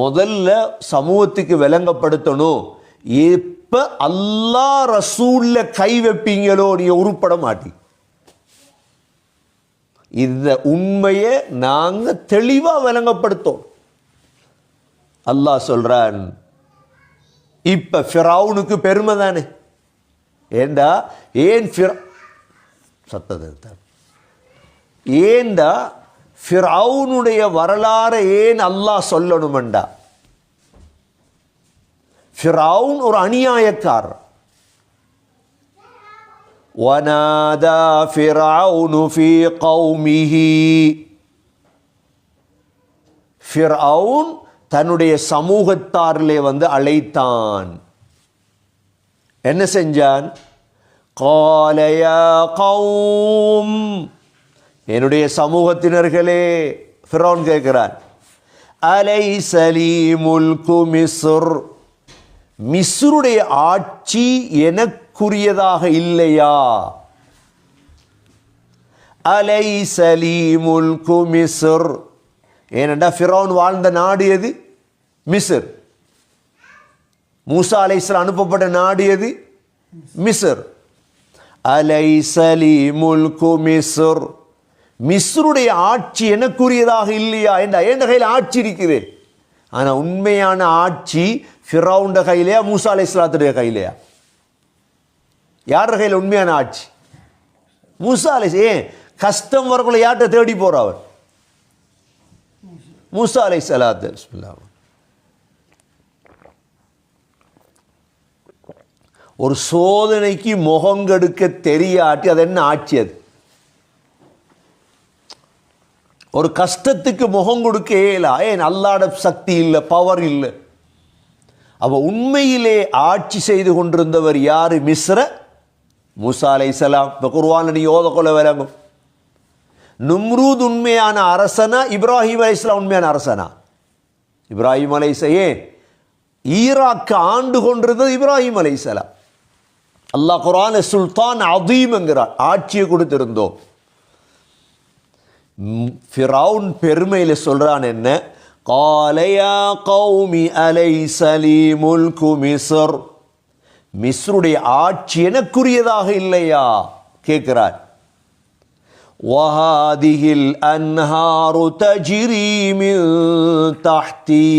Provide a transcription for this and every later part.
முதல்ல சமூகத்துக்கு விளங்கப்படுத்தணும். எப்ப அல்லாஹ் ரசூல்ல கை வைப்பீங்களோ நீ உருப்பட மாட்டி இந்த உண்மையை நாங்க தெளிவா விளங்கப்படுத்தோம் அல்லாஹ் சொல்றான் இப்ப ஃபிரௌனுக்கு பெருமை தானே? ஏண்டா? ஏன் ஃபிர சத்தத்தை ஏண்டா? ஃபிரௌனுடைய வரலாறை ஏன் அல்லாஹ் சொல்லணுமெண்டா ஃபிரௌன் ஒரு அநியாயக்காரர் ونادى فرعون في قومه ஃபிர்அவுன் தன்னுடைய சமூகத்தாரிலே வந்து அழைத்தான் என்ன செஞ்சான் قال يا قوم என்னுடைய சமூகத்தினர்களே ஃபிரோன் கேட்கிறார் அலை லீ முல்கு மிஸ்ர்? மிஸ்ருடைய ஆட்சி எனக்குரியதாக இல்லையா? அலை லீ முல்கு மிஸ்ர்? ஏனென்றா ஃபிரோன் வாழ்ந்த நாடு எது? மிஸ்ர். மூசா அலைஸ்லாம் அனுப்பப்பட்ட நாடு எது? மிஸ்ர். அலை முல்கு மிஸ்ர்? மிஸ்ருடைய ஆட்சி எனக்குரியதாக இல்லையா என்ற என்ற கையில் ஆட்சி இருக்குது. ஆனால் உண்மையான ஆட்சி ஃபிரௌண்ட கையிலையா மூசா அலை இஸ்லாத்துடைய கையிலையா? யார் கையில் உண்மையான ஆட்சி? மூசா அலை ஏன்? கஷ்டம் வரக்குள்ள யார்கிட்ட தேடி போகிற அவர் மூசா அலை சலாத்து ஒரு சோதனைக்கு முகங்கெடுக்க தெரியாட்டி அது என்ன ஆட்சி அது? ஒரு கஷ்டத்துக்கு முகம் கொடுக்க இயலா ஏன் அல்லாட சக்தி இல்லை பவர் இல்லை. அவ உண்மையிலே ஆட்சி செய்து கொண்டிருந்தவர் யார்? மிஸ்ர மூசா சலாம் இப்போ குர்வான் நீ ஓதக்கொள்ள விளங்கும். நும்ரூத் உண்மையான அரசனா? இப்ராஹிம் அலைஸ்லாம் உண்மையான அரசனா? இப்ராஹிம் அலைசையே ஏன்? ஈராக்கு ஆண்டு கொண்டிருந்தது இப்ராஹிம் அலைசலாம் அல்லாஹ் குர்ஆன சுல்தான் அதீம் என்கிறார் ஆட்சியை கொடுத்திருந்தோம். ம், ஃபிரௌன் பெருமையில் சொல்றான் என்ன قال يا قوم أليس لي ملك مصر மிஸ்ருடைய ஆட்சி எனக்குரியதாக இல்லையா கேட்கிறார் وهذه الأنهار تجري من تحتي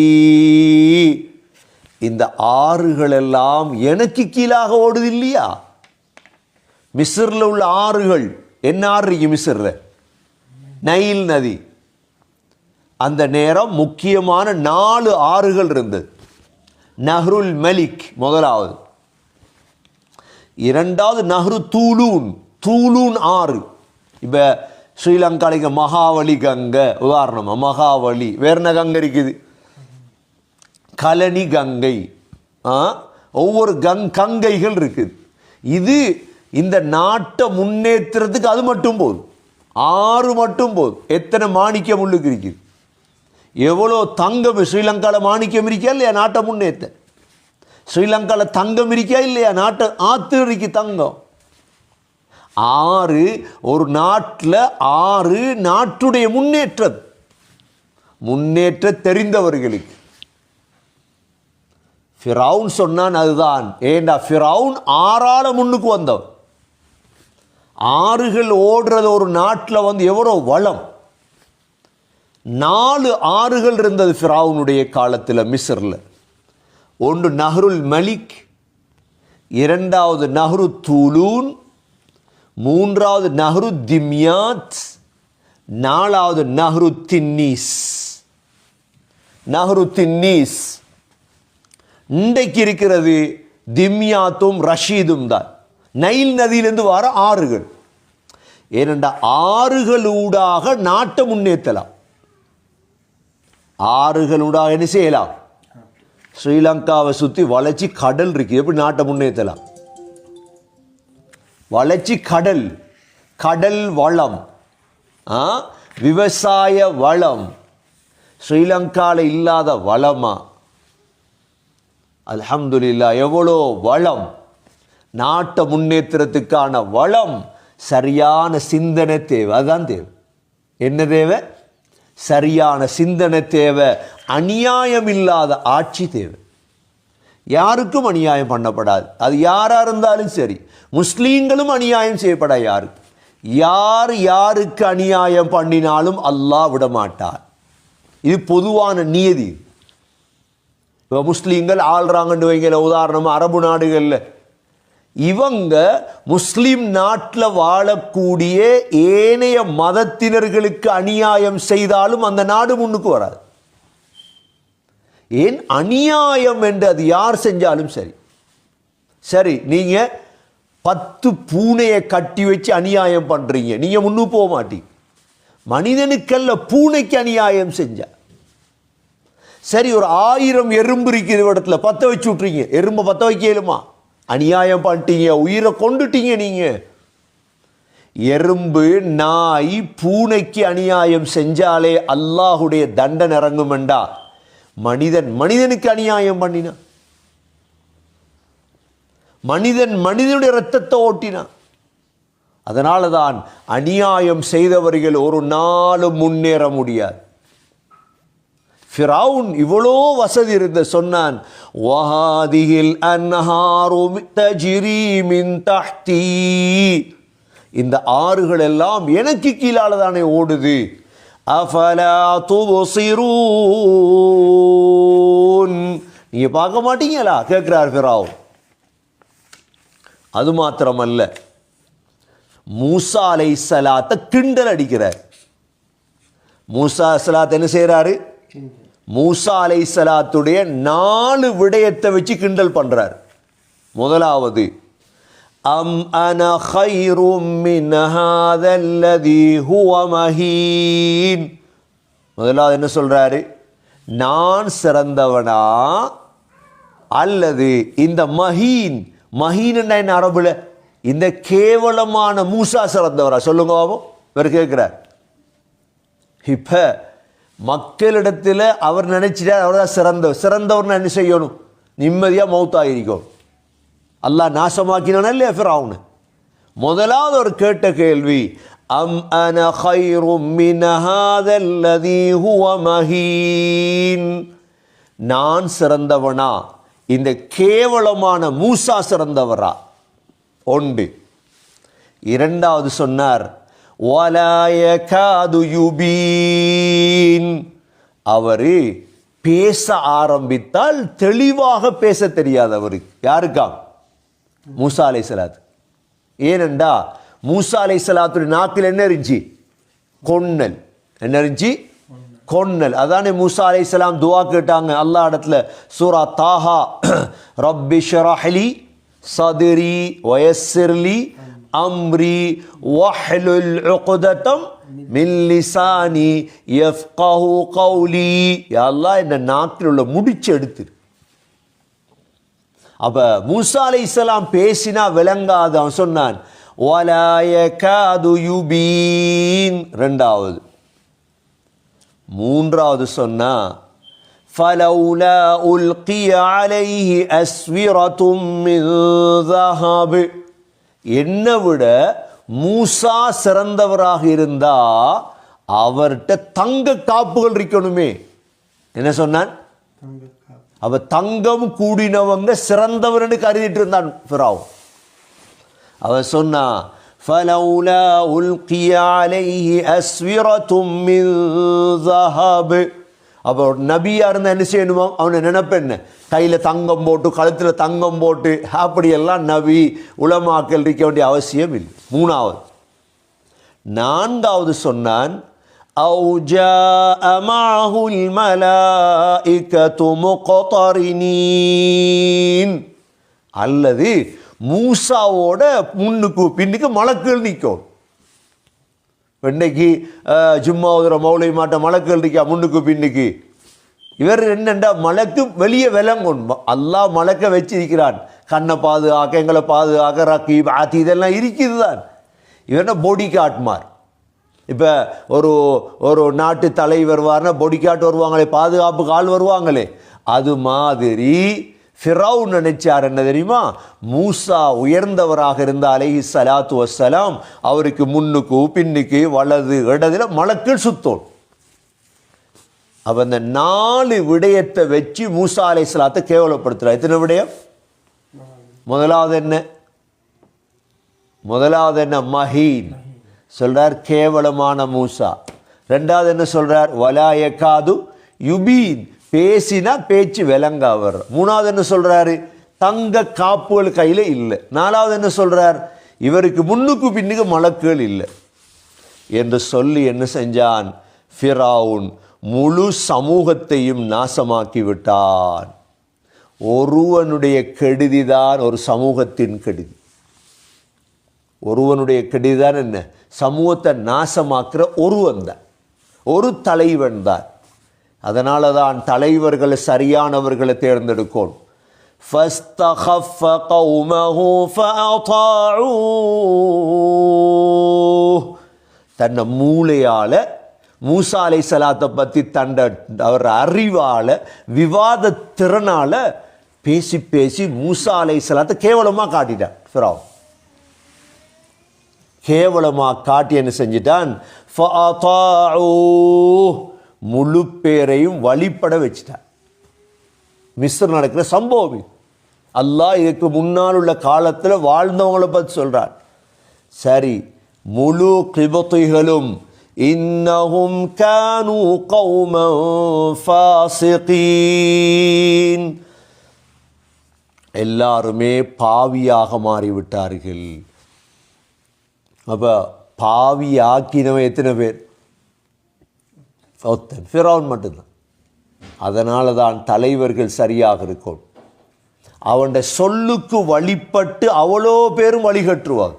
இந்த ஆறுகள் எல்லாம் எனக்கு கீழாக ஓடுது இல்லையா மிஸ்ரில் உள்ள ஆறுகள் என்ன ஆறு இருக்கு மிஸ்ரில் நைல் நதி. அந்த நேரம் முக்கியமான நாலு ஆறுகள் இருந்தது. நஹ்ருல் மலிக் முதலாவது. இரண்டாவது நஹ்ரு தூலூன் தூலூன் ஆறு. இப்போ ஸ்ரீலங்காலிங்க மகாவலி கங்கை உதாரணமாக மகாவலி வேற என்ன கங்கை இருக்குது? கலனி கங்கை. ஆ? ஒவ்வொரு கங் கங்கைகள் இருக்குது. இது இந்த நாட்டை முன்னேற்றுறதுக்கு அது மட்டும் போதும். ஆறு மட்டும் போதும். எத்தனை மாணிக்கம் உள்ளுக்கு இருக்குது? எவ்வளோ தங்கம் ஸ்ரீலங்காவில் மாணிக்கம் இருக்கா இல்லையா? நாட்டை முன்னேற்ற. ஸ்ரீலங்காவில் தங்கம் இருக்கா இல்லையா? நாட்டை ஆத்து இருக்கு தங்கம். ஆறு ஒரு நாட்டில் ஆறு நாட்டுடைய முன்னேற்றம். முன்னேற்ற தெரிந்தவர்களுக்கு. ஃபிரவுன் சொன்னான் அதுதான். ஏண்டா ஃபிரவுன் ஆறால முன்னுக்கு வந்தவன். ஆறுகள் ஓடுறது ஒரு நாட்டில் வந்து எவ்வளோ வளம்? நாலு ஆறுகள் இருந்தது ஃபிராவுனுடைய காலத்தில் மிஸ்ரில். ஒன்று நஹ்ருல் மலிக் இரண்டாவது நஹ்ரு தூலூன் மூன்றாவது நஹ்ரு திம்யாத் நாலாவது நஹ்ரு தின்னீஸ். நஹ்ரு தின்னீஸ். இன்றைக்கு இருக்கிறது திம்யாத்தும் ரஷீதும் தான். நைல் நதியிலிருந்து வர ஆறுகள். ஏனென்றால் ஆறுகளூடாக நாட்டை முன்னேற்றலாம். ஆறுகளூடாக என்ன செய்யலாம்? ஸ்ரீலங்காவை சுற்றி வளைச்சி கடல் இருக்குது எப்படி நாட்டை முன்னேற்றலாம்? வளர்ச்சி கடல். கடல் வளம். ஆ? விவசாய வளம். ஸ்ரீலங்காவில் இல்லாத வளமா? அலமதுல்லா எவ்வளோ வளம். நாட்டை முன்னேற்றத்துக்கான வளம் சரியான சிந்தனை தேவை. அதுதான் தேவை. என்ன தேவை? சரியான சிந்தனை தேவை. அநியாயம் இல்லாத ஆட்சி தேவை. யாருக்கும் அநியாயம் பண்ணப்படாது. அது யாராக இருந்தாலும் சரி. முஸ்லீம்களும் அநியாயம் செய்யப்பட யாரு யார் யாருக்கு அநியாயம் பண்ணினாலும் அல்லாஹ் விட மாட்டார் இது பொதுவான நியதி. இப்போ முஸ்லீம்கள் ஆள்றாங்கன்னு வைங்கள உதாரணமாக அரபு நாடுகளில் இவங்க முஸ்லீம் நாட்டில் வாழக்கூடிய ஏனைய மதத்தினர்களுக்கு அநியாயம் செய்தாலும் அந்த நாடு முன்னுக்கு வராது. ஏன்? அநியாயம் என்று அது யார் செஞ்சாலும் சரி. சரி நீங்கள் பத்து பூனையை கட்டி வச்சு அநியாயம் பண்ணுறீங்க நீங்கள் முன்னு போக மாட்டீங்க. மனிதனுக்கல்ல பூனைக்கு அநியாயம் செஞ்சா. சரி ஒரு ஆயிரம் எறும்பு இருக்கிற இடத்துல பற்ற வச்சு விட்றீங்க எறும்பை பற்ற வைக்கலுமா அநியாயம் பண்ணிட்டீங்க உயிரை கொண்டுட்டீங்க நீங்கள் எறும்பு நாய் பூனைக்கு அநியாயம் செஞ்சாலே அல்லாஹுடைய தண்டன் இறங்குமெண்டா? மனிதன் மனிதனுக்கு அநியாயம் பண்ணினான் மனிதன் மனிதனுடைய ரத்தத்தை ஓட்டினான் அதனால தான் அநியாயம் செய்தவர்கள் ஒரு நாளும் முன்னேற முடியாது. ஃபிரவுன் இவ்வளோ வசதி இருந்த சொன்னான் வஹாதிஹில் அன்ஹாரு தஜ்ரி மின் தஹ்தி. இந்த ஆறுகள் எல்லாம் எனக்கு கீழால தானே ஓடுது. அஃபலா துபசிரூன். நீங்க பார்க்க மாட்டீங்களா? கேட்கிறார் ஃபிராவ் அது மாத்திரமல்ல. மூசா அலை சலாத்தை கிண்டல் அடிக்கிறார். மூசா சலாத் என்ன செய்கிறாரு மூசா அலை சலாத்துடைய நாலு விடயத்தை வச்சு கிண்டல் பண்ணுறார் முதலாவது அம் அன ஹைரும் மின்ஹாதல்லதி ஹுவமஹீன் முதலாவது என்ன சொல்கிறாரு நான் சிறந்தவனா அல்லது இந்த மஹீன் மஹீன் என்ன அரபுல? இந்த கேவலமான மூசா சிறந்தவரா? சொல்லுங்க பாபம் இவர் கேட்குறார். இப்போ மக்களிடத்தில் அவர் நினைச்சிட்டா அவ்வளோதான் சிறந்தவர் சிறந்தவர்னு என்ன செய்யணும்? நிம்மதியாக மௌத்தாகிருக்கும் அல்லாஹ் நாசமாக்கினானா இல்லையா ஃபிராவுன்னு முதலாவது ஒரு கேட்ட கேள்வி அம் அன ஹைரும் மினஹாதல்லதி ஹுவ மஹீன்? நான் சிறந்தவனா? இந்த கேவலமான மூசா சிறந்தவரா? ஒன்று. இரண்டாவது சொன்னார் அவர் பேச ஆரம்பித்தால் தெளிவாக பேச தெரியாது அவருக்கு. யாருக்கா? மூசா அலை சலாத் ஏனெண்டா மூசா அலை சலாத்துடைய நாக்கில் என்ன இருந்துச்சு? கொன்னல். என்ன இருந்துச்சு? கொன்னல். அதானே மூசா அலை சலாம் துவா கேட்டாங்க. அல்லா இடத்துல சூரா தாஹா. ரப்பி ஷராஹலி சதுரி வயசிர்லி அம்ரி வஹ்லுல் உக்ததம் மின் லிசானி யஃப்கஹு கௌலி யா அல்லாஹ் இந்த நாக்கில் உள்ள முடிச்சு எடுத்துரு அப்ப மூசா அலை இஸ்லாம் பேசினா விளங்காது அவன் சொன்னான் "வலாய காது யுபீன் ரெண்டாவது மூன்றாவது சொன்னா فلولا ألقي عليه أسورة من ذهب என்னை விட மூசா சிறந்தவராக இருந்தா அவர்கிட்ட தங்க காப்புகள் இருக்கணுமே என்ன சொன்னான் அவ தங்கம் கூடினவங்க சிறந்தவர்னு கருதிட்டு இருந்தான் ஃபிராவ் அவ சொன்னா فلولا ألقي عليه أسورة من ذهب அப்போ ஒரு நபியா இருந்தா என்ன செய்யணுமோ அவனை நினைப்பென்ன கையில தங்கம் போட்டு கழுத்துல தங்கம் போட்டு அப்படியெல்லாம் நபி உலமாக்கல் இருக்க வேண்டிய அவசியம் இல்லை மூணாவது நான்காவது சொன்னான் أو جاء معه الملائكة مقترنين அல்லது மூசாவோட முன்னுக்கு பின்னுக்கு மலக்குகள் நிற்கும் இன்னைக்கு சும்மா ஒரு உதுற மௌலை மாட்ட மலக்குகள் இருக்கா முன்னுக்கு பின்னுக்கு. இவர் என்னென்றா மலக்கு வெளியே விலங்கும் அல்லாஹ் மலக்க வச்சிருக்கிறான். கண்ணை பாதுகாக்க எங்களை பாதுகாக்க ரக்கி ஆத்தி இதெல்லாம் இருக்குது தான் இவர் பொடி காட்மார் இப்போ ஒரு ஒரு நாட்டு தலைவர் வருவார்னா பொடி காட்டு வருவாங்களே பாதுகாப்புக்கு ஆள் வருவாங்களே. அது மாதிரி ஃபிரௌ நினைச்சார் என்ன தெரியுமா? மூசா உயர்ந்தவராக இருந்த அலை சலாத்து வசலாம் அவருக்கு முன்னுக்கு பின்னுக்கு வலது இடதுல மலக்கள் சுத்தோம் அப்போ இந்த நாலு விடயத்தை வச்சு மூசா அலைஹிஸ்ஸலாத்தை கேவலப்படுத்துகிறார் எத்தனை விடயம்? முதலாவது என்ன? முதலாவது என்ன? மஹீன். சொல்றார் கேவலமான மூசா. ரெண்டாவது என்ன சொல்றார்? காது யுபீன். பேசினா பேச்சு விளங்க அவர் மூணாவது என்ன சொல்றாரு? தங்க காப்புகள் கையில் இல்லை. நாலாவது என்ன சொல்றார்? இவருக்கு முன்னுக்கு பின்னுக்கு மலக்குகள் இல்லை. என்று சொல்லி என்ன செஞ்சான்? ஃபிராவுன் முழு சமூகத்தையும் நாசமாக்கி விட்டான். ஒருவனுடைய கெடுதிதான் ஒரு சமூகத்தின் கெடுதி. ஒருவனுடைய கெடுதிதான் என்ன? சமூகத்தை நாசமாக்குற ஒருவன் தான். ஒரு தலைவன் தான். அதனால தான் தலைவர்களை சரியானவர்களை தேர்ந்தெடுக்கணும் فاستخف قومه فأطاعوه தன்னை மூளையால மூசா அலை சலாத்தை பற்றி தண்ட அவர் அறிவால விவாத திறனால பேசி பேசி மூசா அலை சலாத்தை கேவலமாக காட்டிட்டான் ஃபிராவ் கேவலமாக காட்டி என்ன செஞ்சிட்டான் فَأَطَاعُوهُ. முழு பேரையும் வழிபட வச்சிட்டான் மிஸ்ர் நடக்கிற சம்பவம் இது. அல்லாஹ் இதுக்கு முன்னால் உள்ள காலத்தில் வாழ்ந்தவங்களை பற்றி சொல்கிறார் சரி முழு கிபத்துகளும் இன்னஹும் கானு கௌம ஃபாசிகீன். எல்லாருமே பாவியாக மாறிவிட்டார்கள். அப்போ பாவி ஆக்கினவன் எத்தனை பேர்? ஒத்தன் ஃபிரௌன் மட்டும்தான். அதனால தான் தலைவர்கள் சரியாக இருக்கும் அவன் சொல்லுக்கு வழிபட்டு அவ்வளோ பேரும் வழிகட்டுருவாங்க